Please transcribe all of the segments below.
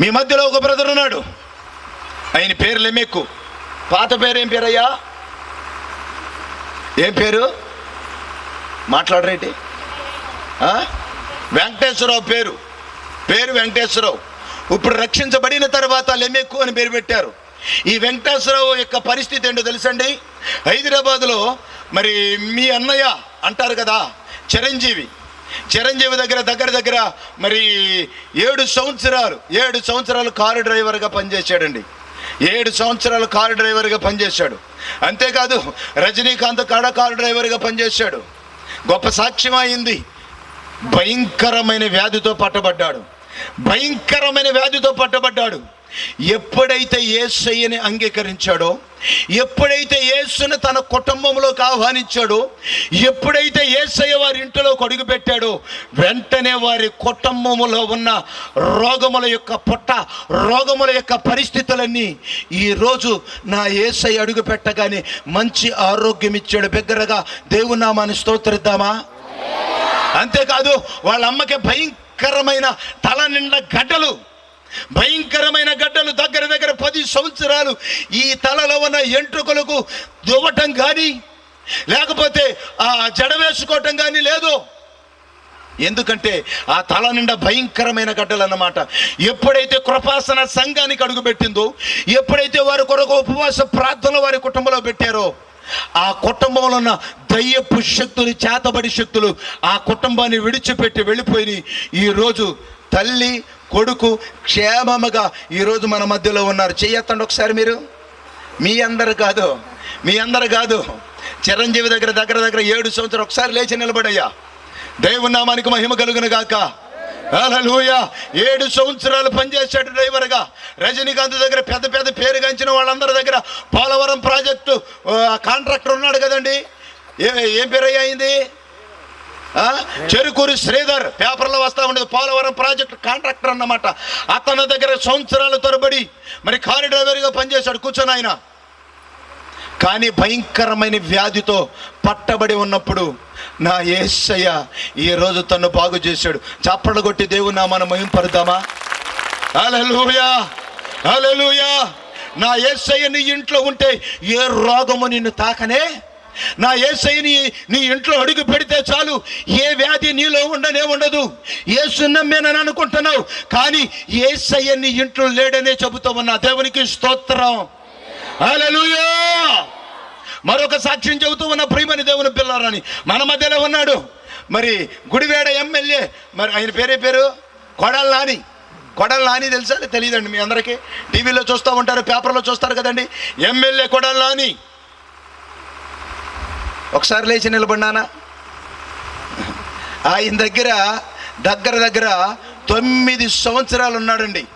మీ మధ్యలో ఒక బ్రదర్ ఉన్నాడు. ఆయన పేరు లెమెక్కు. పాత పేరు ఏం పేరయ్యా? ఏం పేరు? మాట్లాడరేంటి? వెంకటేశ్వరరావు పేరు. పేరు వెంకటేశ్వరరావు. ఇప్పుడు రక్షించబడిన తర్వాత లెమెక్కు అని పేరు పెట్టారు. ఈ వెంకటేశ్వరరావు యొక్క పరిస్థితి ఏంటో తెలుసండి? హైదరాబాద్లో మరి మీ అన్నయ్య అంటారు కదా చిరంజీవి. చిరంజీవి దగ్గర దగ్గర దగ్గర మరి ఏడు సంవత్సరాలు ఏడు సంవత్సరాలు కారు డ్రైవర్గా పనిచేశాడండి. ఏడు సంవత్సరాలు కారు డ్రైవర్గా పనిచేశాడు. అంతేకాదు రజనీకాంత్ కాడ కారు డ్రైవర్గా పనిచేశాడు. గొప్ప సాక్ష్యం అయింది. భయంకరమైన వ్యాధితో పట్టబడ్డాడు. భయంకరమైన వ్యాధితో పట్టబడ్డాడు. ఎప్పుడైతే ఏసయ్యని అంగీకరించాడో ఎప్పుడైతే యేసును తన కుటుంబంలోకి ఆహ్వానించాడో ఎప్పుడైతే ఏసయ్య వారి ఇంటిలో కొడుగు పెట్టాడో వెంటనే వారి కుటుంబములో ఉన్న రోగముల యొక్క పొట్ట రోగముల యొక్క పరిస్థితులన్నీ ఈరోజు నా ఏసయ్య అడుగు పెట్టగానే మంచి ఆరోగ్యం ఇచ్చాడు. బిగ్గరగా దేవునామాని స్తోత్రిద్దామా? అంతేకాదు వాళ్ళ అమ్మకి భయంకరమైన తల నిండా గడ్డలు. భయంకరమైన గడ్డలు దగ్గర దగ్గర పది సంవత్సరాలు ఈ తలలో ఉన్న ఎంట్రుకలకు దువ్వటం కానీ లేకపోతే ఆ జడ వేసుకోవటం కానీ లేదు. ఎందుకంటే ఆ తల నిండా భయంకరమైన గడ్డలు అన్నమాట. ఎప్పుడైతే కృపాసన సంఘానికి అడుగుపెట్టిందో ఎప్పుడైతే వారి కొరకు ఉపవాస ప్రార్థన వారి కుటుంబంలో పెట్టారో ఆ కుటుంబంలో ఉన్న దయ్యపు శక్తులు చేతబడి శక్తులు ఆ కుటుంబాన్ని విడిచిపెట్టి వెళ్ళిపోయి ఈరోజు తల్లి కొడుకు క్షేమముగా ఈరోజు మన మధ్యలో ఉన్నారు. చేయొత్తండి ఒకసారి మీరు. మీ అందరు కాదు. మీ అందరు కాదు. చిరంజీవి దగ్గర దగ్గర దగ్గర ఏడు సంవత్సరం ఒకసారి లేచి నిలబడయ్యా. దేవునామానికి మహిమ కలుగును గాక. హల్లెలూయా. ఏడు సంవత్సరాలు పనిచేశాడు డ్రైవర్గా. రజనీకాంత్ దగ్గర పెద్ద పెద్ద పేరు గంచిన వాళ్ళందరి దగ్గర పోలవరం ప్రాజెక్టు కాంట్రాక్టర్ ఉన్నాడు కదండి. ఏ ఏం పేరు అయింది? చెరుకూరి శ్రీధర్ పేపర్లో వస్తా ఉండేది. పోలవరం ప్రాజెక్ట్ కాంట్రాక్టర్ అన్నమాట. అతని దగ్గర సంవత్సరాల తరబడి మరి కారు డ్రైవర్గా పనిచేశాడు కూర్చొని ఆయన. కానీ భయంకరమైన వ్యాధితో పట్టబడి ఉన్నప్పుడు నా ఏసయ్య ఈరోజు తను బాగు చేశాడు. చప్పట్లు కొట్టి దేవుని నామాన మహింపరుద్దామా హల్లెలూయా! అలలుయా నా ఏసయ్య నీ ఇంట్లో ఉంటే ఏ రోగము నిన్ను తాకనే నా ఏసయ్య నీ నీ ఇంట్లో అడుగు పెడితే చాలు. ఏ వ్యాధి నీలో ఉండనే ఉండదు. ఏ సున్నమ్మేనని అనుకుంటున్నావు. కానీ ఏసయ్య నీ ఇంట్లో లేడనే చెబుతూ ఉన్నా. దేవునికి స్తోత్రం. అలలుయో మరొక సాక్ష్యం చెబుతూ ఉన్న ప్రియమని దేవుని పిల్లారని మన మధ్యలో ఉన్నాడు. మరి గుడివేడ ఎమ్మెల్యే. మరి ఆయన పేరే పేరు? కొడాల నాని కొడాల నాని తెలుసా? తెలియదండి మీ అందరికీ. టీవీలో చూస్తూ ఉంటారు పేపర్లో చూస్తారు కదండి. ఎమ్మెల్యే కొడాల నాని ఒకసారి లేచి నిలబడినానా ఆయన దగ్గర దగ్గర దగ్గర తొమ్మిది సంవత్సరాలు ఉన్నాడండి.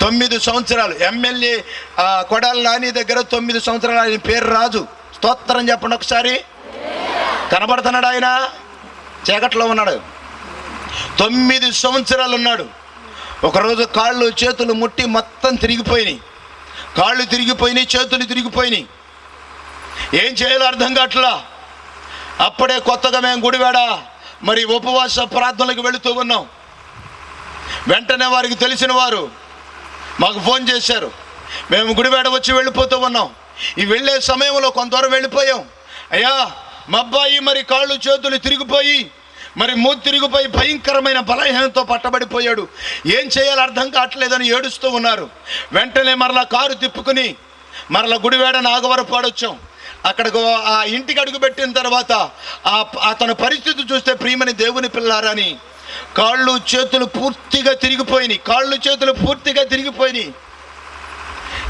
తొమ్మిది సంవత్సరాలు. ఎమ్మెల్యే ఆ, కొడాల నాని దగ్గర తొమ్మిది సంవత్సరాలు. ఆయన పేరు రాజు. స్తోత్రం చెప్పండి ఒకసారి. కనబడుతున్నాడు ఆయన? చీకట్లో ఉన్నాడు. తొమ్మిది సంవత్సరాలు ఉన్నాడు. ఒకరోజు కాళ్ళు చేతులు ముట్టి మొత్తం తిరిగిపోయినాయి. కాళ్ళు తిరిగిపోయినాయి చేతులు తిరిగిపోయినాయి. ఏం చేయాలో అర్థం కావట్లా? అప్పుడే కొత్తగా మేము గుడివాడ మరి ఉపవాస ప్రార్థనలకు వెళుతూ ఉన్నాం. వెంటనే వారికి తెలిసిన వారు మాకు ఫోన్ చేశారు. మేము గుడివాడ వచ్చి వెళ్ళిపోతూ ఉన్నాం. ఈ వెళ్ళే సమయంలో కొంతవరకు వెళ్ళిపోయాం. అయ్యా మా అబ్బాయి మరి కాళ్ళు చేతులు తిరిగిపోయి మరి మూతి తిరిగిపోయి భయంకరమైన బలహీనతో పట్టబడిపోయాడు. ఏం చేయాలో అర్థం కావట్లేదని ఏడుస్తూ ఉన్నారు. వెంటనే మరలా కారు తిప్పుకుని మరలా గుడివేడ నాగవరపాడొచ్చాం అక్కడకు ఆ ఇంటికి అడుగు పెట్టిన తర్వాత ఆ అతని పరిస్థితి చూస్తే ప్రియమని దేవుని పిల్లారని కాళ్ళు చేతులు పూర్తిగా తిరిగిపోయినాయి. కాళ్ళు చేతులు పూర్తిగా తిరిగిపోయినాయి.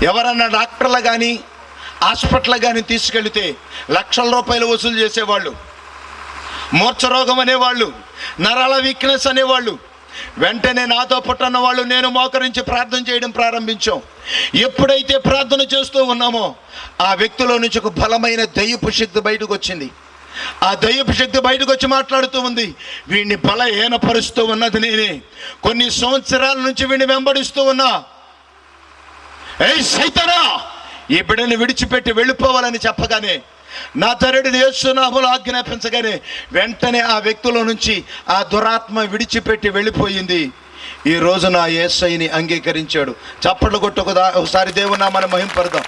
ఎవరన్నా డాక్టర్లు కానీ హాస్పిటల్ కానీ తీసుకెళ్తే లక్షల రూపాయలు వసూలు చేసేవాళ్ళు. మూర్ఛ రోగం అనేవాళ్ళు నరాల వీక్నెస్ అనేవాళ్ళు. వెంటనే నాతో పుట్టన్న వాళ్ళు నేను మోకరించి ప్రార్థన చేయడం ప్రారంభించాం. ఎప్పుడైతే ప్రార్థన చేస్తూ ఉన్నామో ఆ వ్యక్తిలో నుంచి ఒక బలమైన దయ్యపు శక్తి బయటకు వచ్చింది. ఆ దయ్యపు శక్తి బయటకు వచ్చి మాట్లాడుతూ ఉంది వీడిని బలహీనపరుస్తూ ఉన్నది నేనే. కొన్ని సంవత్సరాల నుంచి వీడిని వెంబడిస్తూ ఉన్నా. ఏ సైతనా! ఈ బిడ్డని విడిచిపెట్టి వెళ్ళిపోవాలని చెప్పగానే నా తరుడు యేసునామలు ఆజ్ఞాపించగానే వెంటనే ఆ వ్యక్తుల నుంచి ఆ దురాత్మ విడిచిపెట్టి వెళ్ళిపోయింది. ఈ రోజు నా ఏసైని అంగీకరించాడు. చప్పట్లు కొట్టుకుదా ఒకసారి దేవుని మనం మహింపడదాం